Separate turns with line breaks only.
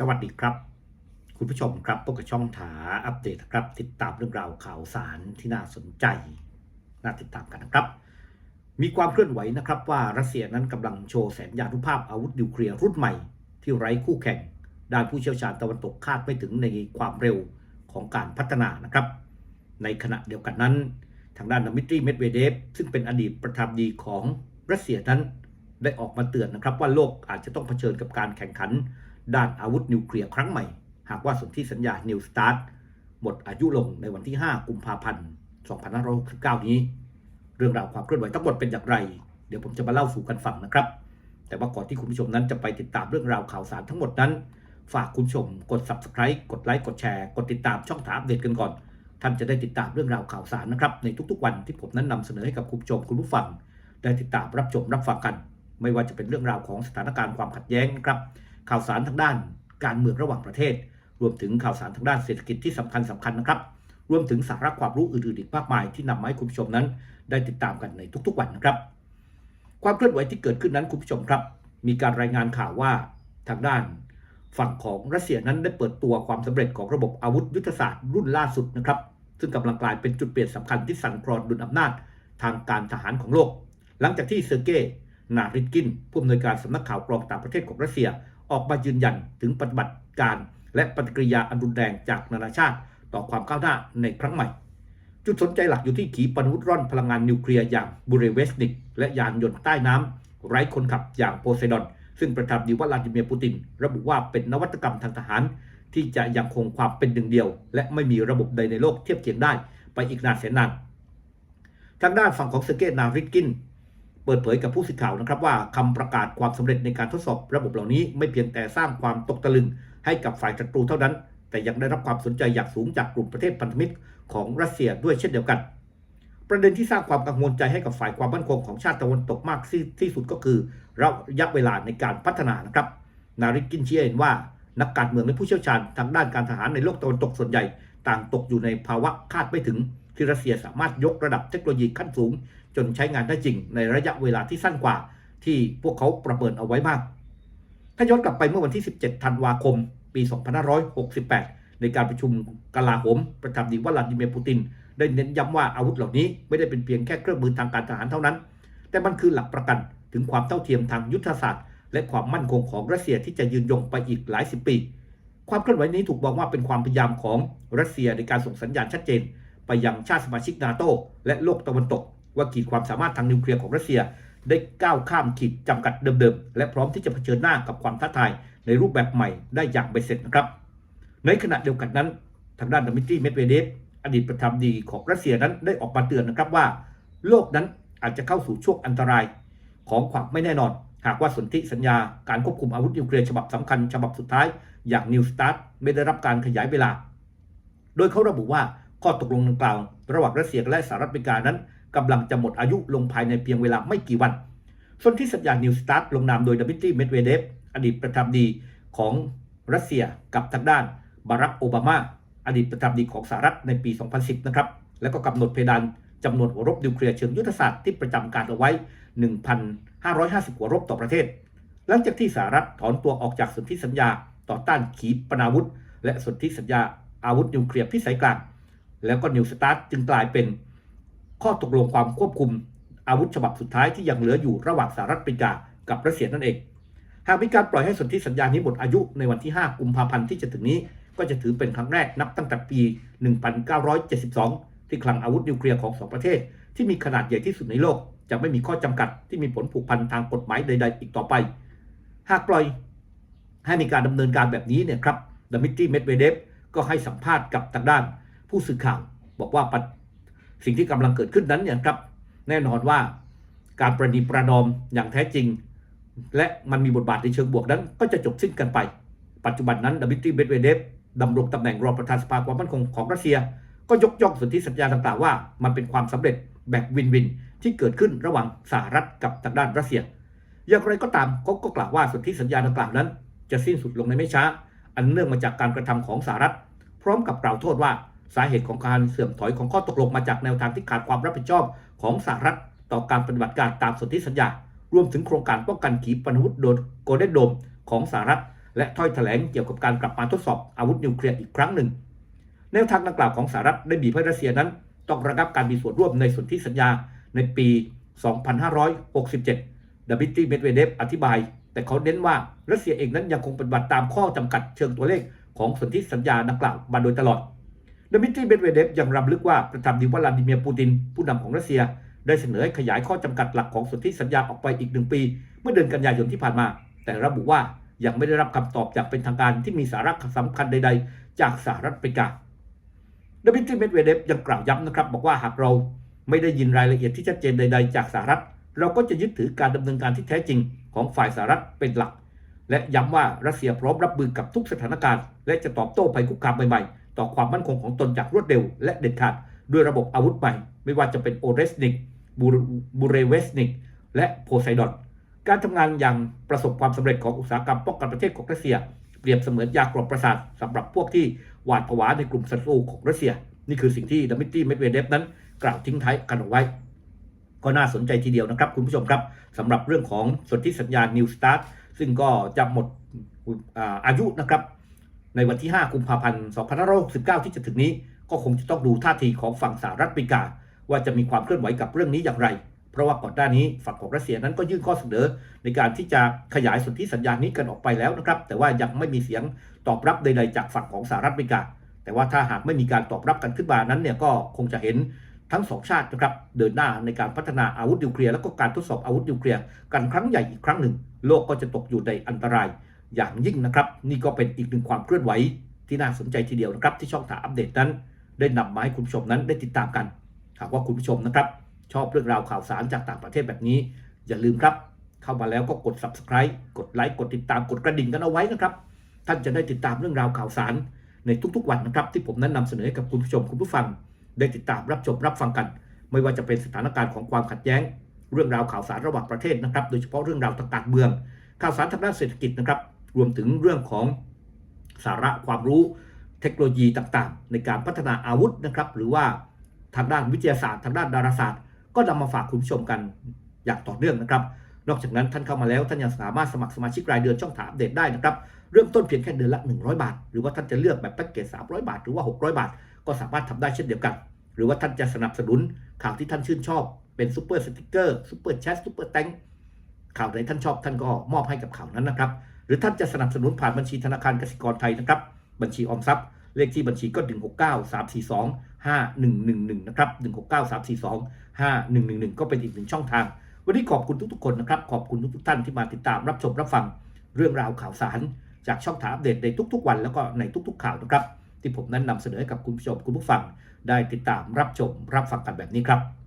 สวัสดีครับ คุณผู้ชมครับพบกับช่องถาอัปเดตครับ ติดตามเรื่องราวข่าวสารที่น่าสนใจ น่าติดตามกันนะครับ มีความเคลื่อนไหวนะครับว่ารัสเซียนั้นกำลังโชว์แสนยานุภาพอาวุธนิวเคลียร์รุ่นใหม่ ที่ไร้คู่แข่ง ด้านผู้เชี่ยวชาญตะวันตกคาดไม่ถึงในความเร็วของการพัฒนานะครับ ในขณะเดียวกันนั้น ทางด้านดมิตรีเมดเวเดฟซึ่งเป็นอดีตประธานดีของรัสเซียนั้นได้ออกมาเตือนนะครับว่าโลกอาจจะต้องเผชิญกับการแข่งขัน ด้านอาวุธนิวเคลียร์ครั้งใหม่ หากว่าสนธิสัญญา New Start หมดอายุลงในวันที่ 5 กุมภาพันธ์ 2569 นี้ เรื่องราวความเคลื่อนไหวทั้งหมดเป็นอย่างไร เดี๋ยวผมจะมาเล่าสู่กันฟังนะครับ แต่ว่าก่อนที่คุณผู้ชมนั้นจะไปติดตามเรื่องราวข่าวสารทั้งหมดนั้น ฝากคุณผู้ชมกด Subscribe กดไลค์กดแชร์กดติดตามช่องถามอัปเดกันก่อน ท่านจะได้ติดตามเรื่องราวข่าวสารนะครับในทุกๆวันที่ผมนั้นนำเสนอให้กับคุณผู้ชมคุณผู้ฟัง ได้ติดตามรับชมรับฟังกัน ไม่ว่าจะเป็นเรื่องราวของสถานการณ์ความขัดแย้งนะครับ ข่าวสารทางด้านการเมืองระหว่างประเทศ รวมถึงข่าวสารทางด้านเศรษฐกิจที่สำคัญสำคัญนะครับ รวมถึงสาระความรู้อื่นๆอีกมากมายที่นำมาให้คุณผู้ชมนั้น ได้ติดตามกันในทุกๆวันนะครับ ความเคลื่อนไหวที่เกิดขึ้นนั้นคุณผู้ชมครับ มีการรายงานข่าวว่าทางด้าน ฝั่งของรัสเซียนั้นได้เปิดตัวความสำเร็จของระบบอาวุธยุทธศาสตร์รุ่นล่าสุดนะครับ ซึ่งกำลังกลายเป็นจุดเปลี่ยนสำคัญที่สั่นคลอนดุลอำนาจทางการทหารของโลก หลังจากที่เซอร์เกย์นาริกินผู้อำนวยการสำนักข่าวกรองต่างประเทศของรัสเซีย ออกมายืนยันถึงปฏิบัติการและปฏิกิริยาอันรุนแรงจากนานาชาติ ต่อความก้าวหน้าในครั้งใหม่ จุดสนใจหลักอยู่ที่ขีปนาวุธร่อนพลังงานนิวเคลียร์อย่างบูเรเวสนิกและยานยนต์ใต้น้ำไร้คนขับอย่างโพไซดอน ซึ่งประธานดีวลาดิเมียร์ปูติน ระบุว่าเป็นนวัตกรรมทางทหาร ที่จะยังคงความเป็นหนึ่งเดียว และไม่มีระบบใดในโลกเทียบเคียงได้ ไปอีกนานแสนนานทางด้านฝั่งของเซอร์เกย์นาริกิน เปิดเผยกับผู้สื่อข่าวนะครับว่าคำประกาศความสำเร็จในการทดสอบระบบเหล่านี้ไม่เพียงแต่สร้างความตกตะลึงให้กับฝ่ายศัตรูเท่านั้น แต่ยังได้รับความสนใจอย่างสูงจากกลุ่มประเทศพันธมิตรของรัสเซียด้วยเช่นเดียวกัน ประเด็นที่สร้างความกังวลใจให้กับฝ่ายความมั่นคงของชาติตะวันตกมากที่สุดก็คือระยะเวลาในการพัฒนานะครับ นาริกินเชียเห็นว่านักการเมืองและผู้เชี่ยวชาญทางด้านการทหารในโลกตะวันตกส่วนใหญ่ ต่างตกอยู่ในภาวะคาดไม่ถึงที่รัสเซียสามารถยกระดับเทคโนโลยีขั้นสูง จนใช้งานได้จริงในระยะเวลาที่สั้นกว่า ที่พวกเขาประเมินเอาไว้มาก ถ้าย้อนกลับไปเมื่อวันที่ 17 ธันวาคม ปี 2568 ในการประชุมกลาโหม ประธานาธิบดีวลาดิเมียร์ปูติน ได้เน้นย้ำว่าอาวุธเหล่านี้ไม่ได้เป็นเพียงแค่เครื่องมือทางการทหารเท่านั้น แต่มันคือหลักประกันถึงความเท่าเทียมทางยุทธศาสตร์ และความมั่นคงของรัสเซียที่จะยืนยงไปอีกหลายสิบปี ความเคลื่อนไหวนี้ถูกมองว่าเป็นความพยายามของรัสเซียในการส่งสัญญาณชัดเจน ไปยังชาติสมาชิกนาโตและโลกตะวันตก ว่าขีดความสามารถทางนิวเคลียร์ของรัสเซีย ได้ก้าวข้ามขีดจำกัดเดิมๆ และพร้อมที่จะเผชิญหน้ากับความท้าทายในรูปแบบใหม่ได้อย่างเบ็ดเสร็จนะครับ ในขณะเดียวกันนั้น ทางด้านดมิตรีเมดเวเดฟอดีตประธานาธิบดีของรัสเซียนั้นได้ออกมาเตือนนะครับว่า โลกนั้นอาจจะเข้าสู่ช่วงอันตรายของความไม่แน่นอน หากว่าสนธิสัญญาการควบคุมอาวุธนิวเคลียร์ฉบับสำคัญฉบับสุดท้ายอย่าง New Start ไม่ได้รับการขยายเวลา โดยเขาระบุว่าข้อตกลงดังกล่าว ระหว่างรัสเซียและสหรัฐอเมริกานั้น กำลังจะหมดอายุลงภายในเพียงเวลาไม่กี่วันส่วนที่สัญญา New Start ลงนามโดยดมิตรีเมดเวเดฟอดีตประธานาธิบดีของรัสเซียกับทางด้านบารักโอบามาอดีตประธานาธิบดีของสหรัฐในปี 2010 นะครับ แล้วก็กำหนดเพดานจำนวนหัวรบนิวเคลียร์เชิงยุทธศาสตร์ที่ประจำการเอาไว้ 1,550 หัวรบต่อประเทศ หลังจากที่สหรัฐถอนตัวออกจากสนธิสัญญาต่อต้านขีปนาวุธ และสนธิสัญญาอาวุธนิวเคลียร์พิสัยกลาง แล้วก็นิวสตาร์จึงกลายเป็น ข้อตกลงความควบคุมอาวุธฉบับสุดท้ายที่ยังเหลืออยู่ระหว่างสหรัฐอเมริกากับรัสเซียนั่นเอง หากมีการปล่อยให้สนธิสัญญานี้หมดอายุในวันที่ 5 กุมภาพันธ์ที่จะถึงนี้ ก็จะถือเป็นครั้งแรกนับตั้งแต่ปี 1972 ที่คลังอาวุธนิวเคลียร์ของสองประเทศ ที่มีขนาดใหญ่ที่สุดในโลก จะไม่มีข้อจำกัดที่มีผลผูกพันทางกฎหมายใด ๆ อีกต่อไป หากปล่อยให้มีการดำเนินการแบบนี้เนี่ยครับดมิตรีเมดเวเดฟก็ให้สัมภาษณ์กับทางด้าน ผู้สื่อข่าว บอกว่า สิ่งที่กำลังเกิดขึ้นนั้นเนี่ยครับแน่นอนว่าการประนีประนอมอย่างแท้จริง และมันมีบทบาทในเชิงบวกนั้น ก็จะจบสิ้นกันไป ปัจจุบันนั้นดมิตรีเมดเวเดฟดำรงตำแหน่งรองประธานสภาความมั่นคงของรัสเซีย ก็ยกย่องสนธิสัญญาต่างๆว่า มันเป็นความสำเร็จแบบวินวินที่เกิดขึ้นระหว่างสหรัฐกับทางด้านรัสเซีย อย่างไรก็ตามเขาก็กล่าวว่าสนธิสัญญาดังกล่าวนั้น จะสิ้นสุดลงในไม่ช้า อันเนื่องมาจากการกระทำของสหรัฐ พร้อมกับกล่าวโทษว่า สาเหตุของการเสื่อมถอยของข้อตกลงมาจากแนวทางที่ขาดความรับผิดชอบของสหรัฐ ต่อการปฏิบัติการตามสนธิสัญญา รวมถึงโครงการป้องกันขีปนาวุธโดนโกลเด้นโดมของสหรัฐ และถ้อยแถลงเกี่ยวกับการกลับมาทดสอบอาวุธนิวเคลียร์อีกครั้งหนึ่ง แนวทางดังกล่าวของสหรัฐได้บีบให้รัสเซียนั้น ต้องระงับการมีส่วนร่วมในสนธิสัญญาในปี 2567ดมิตรีเมดเวเดฟอธิบาย แต่เขาเน้นว่ารัสเซียเองนั้นยังคงปฏิบัติตามข้อจำกัดเชิงตัวเลขของสนธิสัญญาดังกล่าวมาโดยตลอด ดมิตรีเมดเวเดฟยังรำลึกว่าประธานาธิบดีวลาดิเมียร์ปูติน ผู้นำของรัสเซีย ได้เสนอให้ขยายข้อจำกัดหลักของสนธิสัญญาออกไปอีกหนึ่งปี เมื่อเดือนกันยายนที่ผ่านมา แต่ระบุว่ายังไม่ได้รับคำตอบจากเป็นทางการที่มีสาระสำคัญใด ๆ จากสหรัฐอเมริกาดมิตรีเมดเวเดฟยังกล่าวย้ำนะครับบอกว่าหากเราไม่ได้ยินรายละเอียดที่ชัดเจนใด ๆ จากสหรัฐ เราก็จะยึดถือการดำเนินการที่แท้จริงของฝ่ายสหรัฐเป็นหลัก และย้ำว่ารัสเซียพร้อมรับมือกับทุกสถานการณ์ และจะตอบโต้ภัยคุกคามใหม่ๆ ต่อความมั่นคงของตนจากรวดเร็ว และเด็ดขาดด้วยระบบอาวุธใหม่ ไม่ว่าจะเป็นโอเรสนิกบูเรเวสนิกและโพไซดอนการทำงานอย่างประสบความสำเร็จของอุตสาหกรรมป้องกันประเทศของรัสเซีย เปรียบเสมือนยากรอบประสาทสำหรับพวกที่หวาดผวาในกลุ่มศัตรูของรัสเซีย นี่คือสิ่งที่ดมิตรีเมดเวเดฟนั้น กล่าวทิ้งท้ายกันเอาไว้ ก็น่าสนใจทีเดียวนะครับ คุณผู้ชมครับสำหรับเรื่องของสนธิสัญญา New Start ซึ่งก็จะหมดอายุนะครับ ในวันที่ 5 กุมภาพันธ์ 2569 ที่จะถึงนี้ ก็คงจะต้องดูท่าทีของฝั่งสหรัฐอเมริกา ว่าจะมีความเคลื่อนไหวกับเรื่องนี้อย่างไร เพราะว่าก่อนหน้านี้ฝั่งของรัสเซียนั้นก็ยื่นข้อเสนอ ในการที่จะขยายสนธิสัญญานี้กันออกไปแล้วนะครับ แต่ว่ายังไม่มีเสียงตอบรับใดๆจากฝั่งของสหรัฐอเมริกา แต่ว่าถ้าหากไม่มีการตอบรับกันขึ้นมานั้นเนี่ยก็คงจะเห็นทั้งสองชาตินะครับเดินหน้าในการพัฒนาอาวุธนิวเคลียร์แล้วก็การทดสอบอาวุธนิวเคลียร์กันครั้งใหญ่อีกครั้งหนึ่ง โลกก็จะตกอยู่ในอันตราย อย่างยิ่งนะครับ นี่ก็เป็นอีกหนึ่งความเคลื่อนไหวที่น่าสนใจทีเดียวนะครับ ที่ช่องถามอัปเดตนั้น ได้นำมาให้คุณผู้ชมนั้นได้ติดตามกัน หากว่าคุณผู้ชมนะครับ ชอบเรื่องราวข่าวสารจากต่างประเทศแบบนี้ อย่าลืมครับ เข้ามาแล้วก็กด subscribe กดไลค์กดติดตามกดกระดิ่งกันเอาไว้นะครับ ท่านจะได้ติดตามเรื่องราวข่าวสารในทุกๆวันนะครับที่ผมนั้นนำเสนอให้กับคุณผู้ชมคุณผู้ฟัง ได้ติดตามรับชมรับฟังกัน ไม่ว่าจะเป็นสถานการณ์ของความขัดแย้ง เรื่องราวข่าวสารระหว่างประเทศนะครับ โดยเฉพาะเรื่องราวทางการเมือง ข่าวสารทางด้านเศรษฐกิจนะครับ รวมถึงเรื่องของสาระความรู้เทคโนโลยีต่างๆ ในการพัฒนาอาวุธนะครับ หรือว่าทางด้านวิทยาศาสตร์ ทางด้านดาราศาสตร์ ก็นำมาฝากคุณผู้ชมกันอย่างต่อเนื่องนะครับ นอกจากนั้นท่านเข้ามาแล้วท่านยังสามารถสมัครสมาชิกรายเดือนช่องถามเดตได้นะครับ เริ่มต้นเพียงแค่เดือนละ 100 บาท หรือว่าท่านจะเลือกแบบแพ็กเกจ300 บาท หรือว่า 600 บาท ก็สามารถทำได้เช่นเดียวกัน หรือว่าท่านจะสนับสนุนข่าวที่ท่านชื่นชอบ เป็นซูเปอร์สติกเกอร์ซูเปอร์แชทซูเปอร์แตงข่าวไหนท่านชอบท่านก็มอบให้กับข่าวนั้นนะครับ หรือท่านจะสนับสนุนผ่านบัญชีธนาคารกสิกรไทยนะครับ บัญชีออมทรัพย์ เลขที่บัญชีก็ 169 342 5111 นะครับ 169 342 5111 ก็เป็นอีกหนึ่งช่องทาง วันนี้ขอบคุณทุกๆคนนะครับ ขอบคุณทุกๆท่านที่มาติดตามรับชมรับฟังเรื่องราวข่าวสาร จากช่องทางอัปเดตในทุกๆ วันแล้วก็ในทุก ๆ ข่าวนะครับ ที่ผมนั้นนำเสนอให้กับคุณผู้ชมคุณผู้ฟัง ได้ติดตามรับชมรับฟังกันแบบนี้ครับ